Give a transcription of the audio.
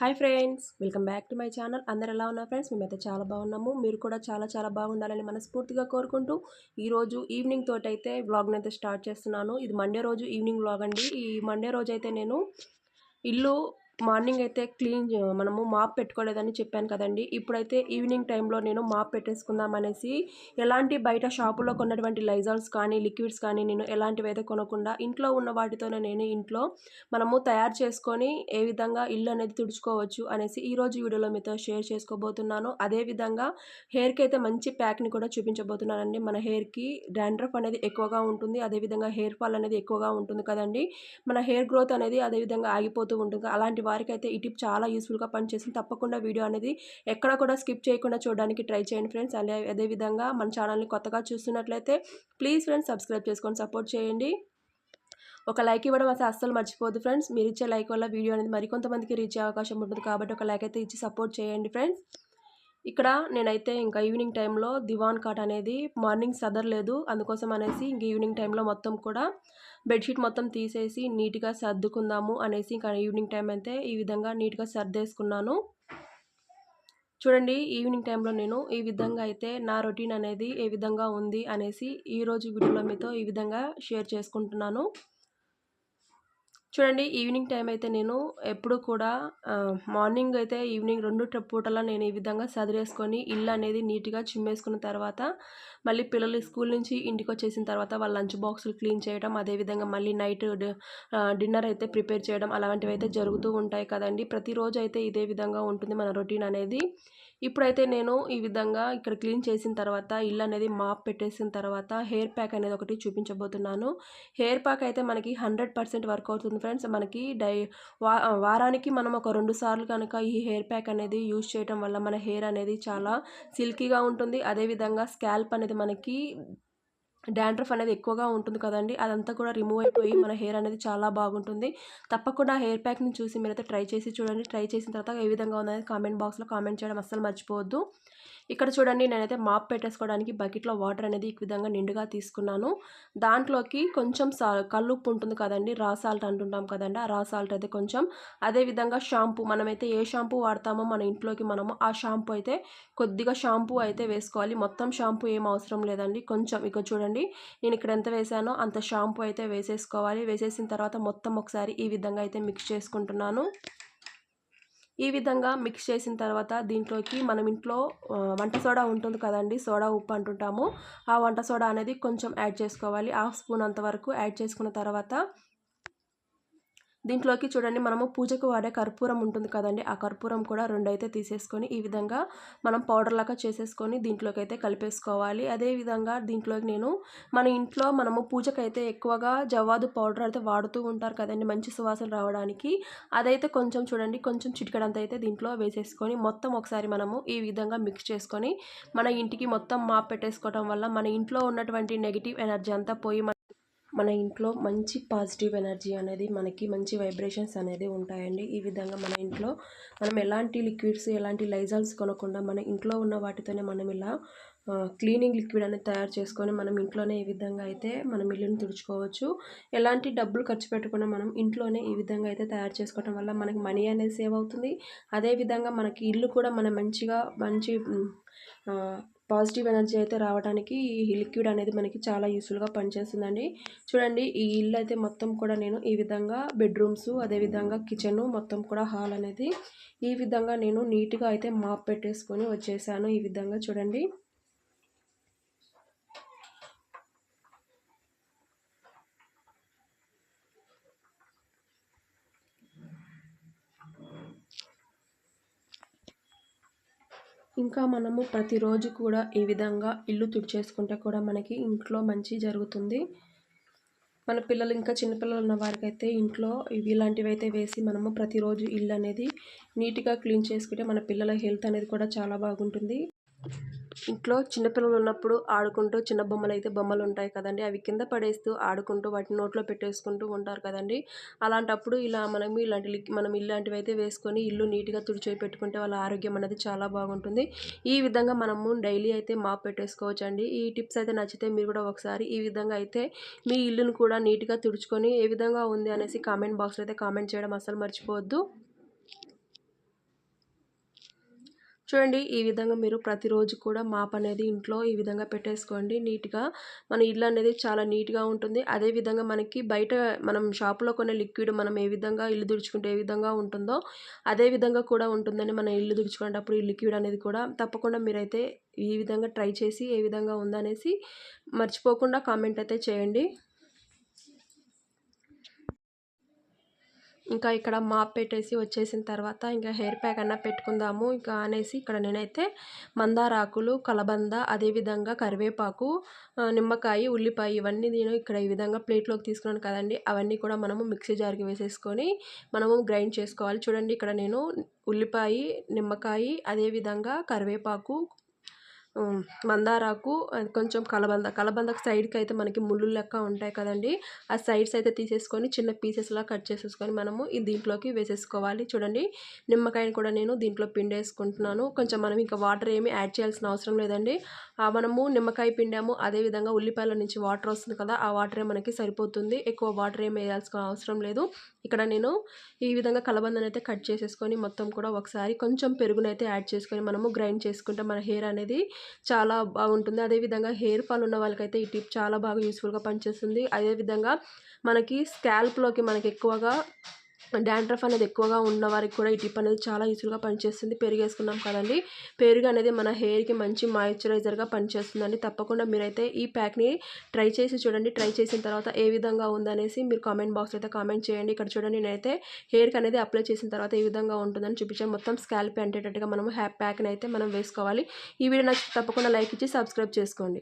Hi friends welcome back to my channel. అందరు ఎలా ఉన్నారు ఫ్రెండ్స్? మేమైతే చాలా బాగున్నాము. మీరు కూడా చాలా చాలా బాగుండాలని మనస్ఫూర్తిగా కోరుకుంటూ ఈరోజు ఈవినింగ్ తోటి అయితే వ్లాగ్ని అయితే స్టార్ట్ చేస్తున్నాను. ఇది మండే రోజు ఈవినింగ్ వ్లాగ్ అండి. ఈ మండే రోజు అయితే నేను ఇల్లు మార్నింగ్ అయితే క్లీన్ మనము మాప్ పెట్టుకోలేదని చెప్పాను కదండి. ఇప్పుడైతే ఈవినింగ్ టైంలో నేను మాప్ పెట్టేసుకుందాం అనేసి ఎలాంటి బయట షాపులో కొన్నటువంటి లైజాల్స్ కానీ లిక్విడ్స్ కానీ నేను ఎలాంటివి అయితే కొనకుండా ఇంట్లో ఉన్న వాటితోనే నేను ఇంట్లో మనము తయారు చేసుకొని ఏ విధంగా ఇల్లు అనేది తుడుచుకోవచ్చు అనేసి ఈరోజు వీడియోలో మీతో షేర్ చేసుకోబోతున్నాను. అదేవిధంగా హెయిర్కి అయితే మంచి ప్యాక్ని కూడా చూపించబోతున్నానండి. మన హెయిర్కి డాండ్రఫ్ అనేది ఎక్కువగా ఉంటుంది. అదేవిధంగా హెయిర్ ఫాల్ అనేది ఎక్కువగా ఉంటుంది కదండి. మన హెయిర్ గ్రోత్ అనేది అదేవిధంగా ఆగిపోతూ ఉంటుంది. అలాంటి వారికి అయితే ఈ టిప్ చాలా యూస్ఫుల్గా పనిచేస్తుంది తప్పకుండా వీడియో అనేది ఎక్కడ కూడా స్కిప్ చేయకుండా చూడడానికి ట్రై చేయండి ఫ్రెండ్స్. అదే అదేవిధంగా మన ఛానల్ని కొత్తగా చూస్తున్నట్లయితే ప్లీజ్ ఫ్రెండ్స్ సబ్స్క్రైబ్ చేసుకొని సపోర్ట్ చేయండి. ఒక లైక్ ఇవ్వడం అసలు అస్సలు మర్చిపోదు ఫ్రెండ్స్. మీరు ఇచ్చే లైక్ వల్ల వీడియో అనేది మరికొంతమందికి రీచ్ అయ్యే అవకాశం ఉంటుంది. కాబట్టి ఒక లైక్ అయితే ఇచ్చి సపోర్ట్ చేయండి ఫ్రెండ్స్. ఇక్కడ నేనైతే ఇంకా ఈవినింగ్ టైంలో దివాన్ కాట్ అనేది మార్నింగ్ సదరలేదు. అందుకోసం అనేసి ఇంక ఈవినింగ్ టైంలో మొత్తం కూడా బెడ్షీట్ మొత్తం తీసేసి నీట్గా సర్దుకుందాము అనేసి ఇంకా ఈవినింగ్ టైం అయితే ఈ విధంగా నీట్గా సర్దేసుకున్నాను. చూడండి ఈవినింగ్ టైంలో నేను ఈ విధంగా అయితే నా రొటీన్ అనేది ఏ విధంగా ఉంది అనేసి ఈరోజు వీడియోలో మీతో ఈ విధంగా షేర్ చేసుకుంటున్నాను. చూడండి ఈవినింగ్ టైం అయితే నేను ఎప్పుడు కూడా మార్నింగ్ అయితే ఈవినింగ్ రెండు పూటలా నేను ఈ విధంగా సదిరేసుకొని ఇల్లు అనేది నీట్గా చిమ్మేసుకున్న తర్వాత మళ్ళీ పిల్లలు స్కూల్ నుంచి ఇంటికి వచ్చేసిన తర్వాత వాళ్ళ లంచ్ బాక్సులు క్లీన్ చేయడం అదేవిధంగా మళ్ళీ నైట్ డిన్నర్ అయితే ప్రిపేర్ చేయడం అలాంటివి అయితే జరుగుతూ ఉంటాయి కదండి. ప్రతిరోజు అయితే ఇదే విధంగా ఉంటుంది మన రొటీన్ అనేది. ఇప్పుడైతే నేను ఈ విధంగా ఇక్కడ క్లీన్ చేసిన తర్వాత ఇల్లు అనేది మాప్ పెట్టేసిన తర్వాత హెయిర్ ప్యాక్ అనేది ఒకటి చూపించబోతున్నాను. హెయిర్ ప్యాక్ అయితే మనకి హండ్రెడ్ పర్సెంట్ వర్క్ అవుతుంది ఫ్రెండ్స్. మనకి డై వారానికి మనం ఒక రెండు సార్లు కనుక ఈ హెయిర్ ప్యాక్ అనేది యూజ్ చేయడం వల్ల మన హెయిర్ అనేది చాలా సిల్కీగా ఉంటుంది. అదేవిధంగా స్కాల్ప్ అనేది మనకి డాండ్రఫ్ అనేది ఎక్కువగా ఉంటుంది కదండి. అదంతా కూడా రిమూవ్ అయిపోయి మన హెయిర్ అనేది చాలా బాగుంటుంది. తప్పకుండా హెయిర్ ప్యాక్ని చూసి మీరైతే ట్రై చేసి చూడండి. ట్రై చేసిన తర్వాత ఏ విధంగా ఉందనేది కామెంట్ బాక్స్లో కామెంట్ చేయడం అస్సలు మర్చిపోవద్దు. ఇక్కడ చూడండి నేనైతే మాప్ పెట్టేసుకోవడానికి బకెట్లో వాటర్ అనేది ఈ విధంగా నిండుగా తీసుకున్నాను. దాంట్లోకి కొంచెం సా కల్లుప్పు ఉంటుంది కదండి రా సాల్ట్ అంటుంటాం కదండి ఆ రా సాల్ట్ అయితే కొంచెం. అదేవిధంగా షాంపూ మనమైతే ఏ షాంపూ వాడతామో మన ఇంట్లోకి మనము ఆ షాంపూ అయితే కొద్దిగా షాంపూ అయితే వేసుకోవాలి. మొత్తం షాంపూ ఏం అవసరం లేదండి. కొంచెం ఇక చూడండి నేను ఇక్కడ ఎంత వేసానో అంత షాంపూ అయితే వేసేసుకోవాలి. వేసేసిన తర్వాత మొత్తం ఒకసారి ఈ విధంగా అయితే మిక్స్ చేసుకుంటున్నాను. ఈ విధంగా మిక్స్ చేసిన తర్వాత దీంట్లోకి మనం ఇంట్లో వంట సోడా ఉంటుంది కదండి సోడా ఉప్పు అంటుంటాము. ఆ వంట సోడా అనేది కొంచెం యాడ్ చేసుకోవాలి. హాఫ్ స్పూన్ అంతవరకు యాడ్ చేసుకున్న తర్వాత దీంట్లోకి చూడండి మనము పూజకు వాడే కర్పూరం ఉంటుంది కదండి ఆ కర్పూరం కూడా రెండు అయితే తీసేసుకొని ఈ విధంగా మనం పౌడర్ లాగా చేసేసుకొని దీంట్లోకి అయితే కలిపేసుకోవాలి అదేవిధంగా దీంట్లోకి నేను మన ఇంట్లో మనము పూజకైతే ఎక్కువగా జవాదు పౌడర్ అయితే వాడుతూ ఉంటారు కదండి మంచి సువాసన రావడానికి. అదైతే కొంచెం చూడండి కొంచెం చిటికడంత అయితే దీంట్లో వేసేసుకొని మొత్తం ఒకసారి మనము ఈ విధంగా మిక్స్ చేసుకొని మన ఇంటికి మొత్తం మాప్ పెట్టేసుకోవడం వల్ల మన ఇంట్లో ఉన్నటువంటి నెగిటివ్ ఎనర్జీ అంతా పోయి మన ఇంట్లో మంచి పాజిటివ్ ఎనర్జీ అనేది మనకి మంచి వైబ్రేషన్స్ అనేది ఉంటాయండి. ఈ విధంగా మన ఇంట్లో మనం ఎలాంటి లిక్విడ్స్ ఎలాంటి లైజాల్స్ కొనకుండా మన ఇంట్లో ఉన్న వాటితోనే మనం ఇలా క్లీనింగ్ లిక్విడ్ అనేది తయారు చేసుకొని మనం ఇంట్లోనే ఈ విధంగా అయితే మనం ఇల్లుని తుడుచుకోవచ్చు. ఎలాంటి డబ్బులు ఖర్చు పెట్టకుండా మనం ఇంట్లోనే ఈ విధంగా అయితే తయారు చేసుకోవడం వల్ల మనకి మనీ అనేది సేవ్ అవుతుంది. అదేవిధంగా మనకి ఇల్లు కూడా మనం మంచిగా మంచి పాజిటివ్ ఎనర్జీ అయితే రావడానికి ఈ లిక్విడ్ అనేది మనకి చాలా యూస్ఫుల్గా పనిచేస్తుందండి. చూడండి ఈ ఇల్లు అయితే మొత్తం కూడా నేను ఈ విధంగా బెడ్రూమ్స్ అదేవిధంగా కిచెన్ మొత్తం కూడా హాల్ అనేది ఈ విధంగా నేను నీట్గా అయితే మాప్ పెట్టేసుకొని వచ్చేసాను ఈ విధంగా చూడండి. ఇంకా మనము ప్రతిరోజు కూడా ఈ విధంగా ఇల్లు తుడిచేసుకుంటే కూడా మనకి ఇంట్లో మంచి జరుగుతుంది. మన పిల్లలు ఇంకా చిన్నపిల్లలు ఉన్న వారికైతే ఇంట్లో ఇవి ఇలాంటివి అయితే వేసి మనము ప్రతిరోజు ఇల్లు అనేది నీట్గా క్లీన్ చేసుకుంటే మన పిల్లల హెల్త్ అనేది కూడా చాలా బాగుంటుంది. ఇంట్లో చిన్నపిల్లలు ఉన్నప్పుడు ఆడుకుంటూ చిన్న బొమ్మలు అయితే బొమ్మలు ఉంటాయి కదండి. అవి కింద పడేస్తూ ఆడుకుంటూ వాటిని నోట్లో పెట్టేసుకుంటూ ఉంటారు కదండి. అలాంటప్పుడు ఇలా మనం ఇలాంటి మనం ఇలాంటివి అయితే వేసుకొని ఇల్లు నీట్గా తుడిచి పెట్టుకుంటే వాళ్ళ ఆరోగ్యం అనేది చాలా బాగుంటుంది. ఈ విధంగా మనము డైలీ అయితే మాప్ పెట్టేసుకోవచ్చు అండి ఈ టిప్స్ అయితే నచ్చితే మీరు కూడా ఒకసారి ఈ విధంగా అయితే మీ ఇల్లును కూడా నీట్గా తుడుచుకొని ఏ విధంగా ఉంది అనేసి కామెంట్ బాక్స్లో అయితే కామెంట్ చేయడం అసలు మర్చిపోవద్దు. చూడండి ఈ విధంగా మీరు ప్రతిరోజు కూడా మాప్ అనేది ఇంట్లో ఈ విధంగా పెట్టేసుకోండి. నీట్గా మన ఇల్లు అనేది చాలా నీట్గా ఉంటుంది. అదేవిధంగా మనకి బయట మనం షాపులో కొనే లిక్విడ్ మనం ఏ విధంగా ఇల్లు తుడుచుకుంటే ఏ విధంగా ఉంటుందో అదే విధంగా కూడా ఉంటుందని మన ఇల్లు తుడుచుకునేటప్పుడు ఈ లిక్విడ్ అనేది కూడా తప్పకుండా మీరైతే ఈ విధంగా ట్రై చేసి ఏ విధంగా ఉందనేసి మర్చిపోకుండా కామెంట్ అయితే చేయండి. ఇంకా ఇక్కడ మాప్ పెట్టేసి వచ్చేసిన తర్వాత ఇంకా హెయిర్ ప్యాక్ అన్నా పెట్టుకుందాము. ఇంకా అనేసి ఇక్కడ నేనైతే మందార ఆకులు కలబంద అదేవిధంగా కరివేపాకు నిమ్మకాయ ఉల్లిపాయ ఇవన్నీ నేను ఇక్కడ ఈ విధంగా ప్లేట్లోకి తీసుకున్నాను కదండి. అవన్నీ కూడా మనము మిక్సీ జార్కి వేసేసుకొని మనము గ్రైండ్ చేసుకోవాలి. చూడండి ఇక్కడ నేను ఉల్లిపాయ నిమ్మకాయ అదేవిధంగా కరివేపాకు మందారాకు కొంచెం కలబంద కలబందకు సైడ్కి అయితే మనకి ముళ్ళు లెక్క ఉంటాయి కదండి. ఆ సైడ్స్ అయితే తీసేసుకొని చిన్న పీసెస్లా కట్ చేసేసుకొని మనము ఈ దీంట్లోకి వేసేసుకోవాలి. చూడండి నిమ్మకాయని కూడా నేను దీంట్లో పిండేసుకుంటున్నాను. కొంచెం మనం ఇంకా వాటర్ ఏమి యాడ్ చేయాల్సిన అవసరం లేదండి. మనము నిమ్మకాయ పిండాము అదేవిధంగా ఉల్లిపాయల నుంచి వాటర్ వస్తుంది కదా ఆ వాటరే మనకి సరిపోతుంది. ఎక్కువ వాటర్ ఏమి వేయాల్సిన అవసరం లేదు. ఇక్కడ నేను ఈ విధంగా కలబందని అయితే కట్ చేసేసుకొని మొత్తం కూడా ఒకసారి కొంచెం పెరుగునైతే యాడ్ చేసుకొని మనము గ్రైండ్ చేసుకుంటే మన హెయిర్ అనేది చాలా బాగుంటుంది. అదేవిధంగా హెయిర్ ఫాల్ ఉన్న వాళ్ళకైతే ఈ టిప్ చాలా బాగా యూస్ఫుల్గా పనిచేస్తుంది. అదేవిధంగా మనకి స్కాల్ప్లోకి మనకి ఎక్కువగా డాండ్రఫ్ అనేది ఎక్కువగా ఉన్న వారికి కూడా ఈ టిప్ అనేది చాలా యూస్ఫుల్గా పనిచేస్తుంది. పెరుగు వేసుకున్నాం కదండి. పెరుగు అనేది మన హెయిర్కి మంచి మాయిశ్చరైజర్గా పనిచేస్తుందండి. తప్పకుండా మీరైతే ఈ ప్యాక్ని ట్రై చేసి చూడండి. ట్రై చేసిన తర్వాత ఏ విధంగా ఉందనేసి మీరు కామెంట్ బాక్స్ అయితే కామెంట్ చేయండి. ఇక్కడ చూడండి నేనైతే హెయిర్కి అనేది అప్లై చేసిన తర్వాత ఏ విధంగా ఉంటుందని చూపించాను. మొత్తం స్కాల్ప్ అంటేటట్టుగా మనము హ్యాప్ ప్యాక్ని అయితే మనం వేసుకోవాలి. ఈ వీడియో నచ్చితే తప్పకుండా లైక్ ఇచ్చి సబ్స్క్రైబ్ చేసుకోండి.